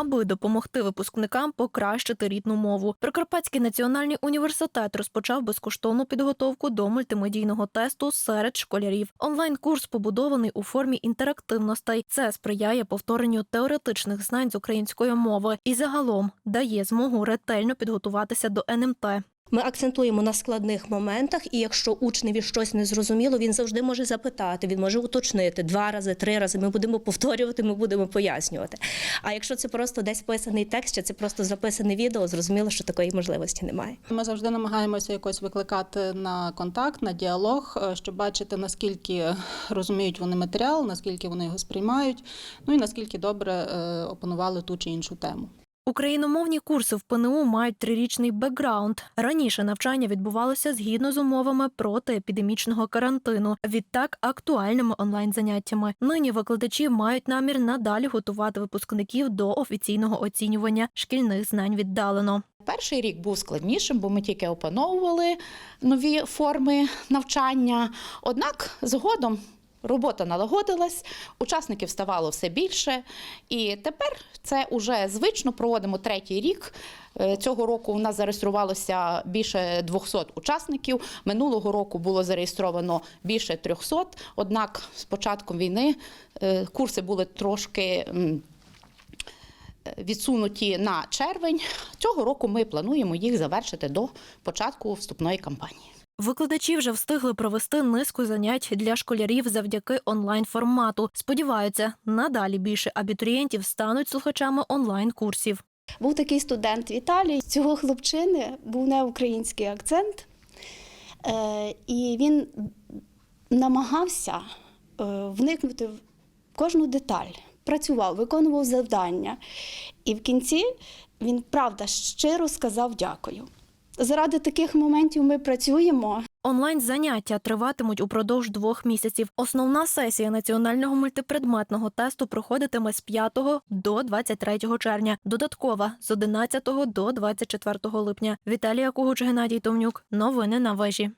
аби допомогти випускникам покращити рідну мову. Прикарпатський національний університет розпочав безкоштовну підготовку до мультимедійного тесту серед школярів. Онлайн-курс побудований у формі інтерактивностей. Це сприяє повторенню теоретичних знань з української мови і загалом дає змогу ретельно підготуватися до НМТ. Ми акцентуємо на складних моментах, і якщо учневі щось не зрозуміло, він завжди може запитати, він може уточнити два рази, три рази. Ми будемо повторювати, ми будемо пояснювати. А якщо це просто десь писаний текст, чи це просто записане відео, зрозуміло, що такої можливості немає. Ми завжди намагаємося якось викликати на контакт, на діалог, е, щоб бачити, наскільки розуміють вони матеріал, наскільки вони його сприймають, ну і наскільки добре е, опанували ту чи іншу тему. Україномовні курси в ПНУ мають трирічний бекграунд. Раніше навчання відбувалося згідно з умовами протиепідемічного карантину. Відтак актуальними онлайн-заняттями. Нині викладачі мають намір надалі готувати випускників до офіційного оцінювання шкільних знань віддалено. Перший рік був складнішим, бо ми тільки опановували нові форми навчання. Однак згодом робота налагодилась, учасників ставало все більше. І тепер це уже звично проводимо третій рік. Е, Цього року у нас зареєструвалося більше 200 учасників. Минулого року було зареєстровано більше 300. Однак з початком війни е, курси були трошки. відсунуті на червень. Цього року ми плануємо їх завершити до початку вступної кампанії. Викладачі вже встигли провести низку занять для школярів завдяки онлайн-формату. Сподіваються, надалі більше абітурієнтів стануть слухачами онлайн-курсів. Був такий студент Віталій. Цього хлопчини був не український акцент, е, і він намагався е, вникнути в кожну деталь, працював, виконував завдання. І в кінці він правда щиро сказав дякую. Заради таких моментів ми працюємо. Онлайн-заняття триватимуть упродовж двох місяців. Основна сесія національного мультипредметного тесту проходитиме з 5 до 23 червня. Додаткова з 11 до 24 липня. Віталія Кугуч, Геннадій Томнюк. Новини на вежі.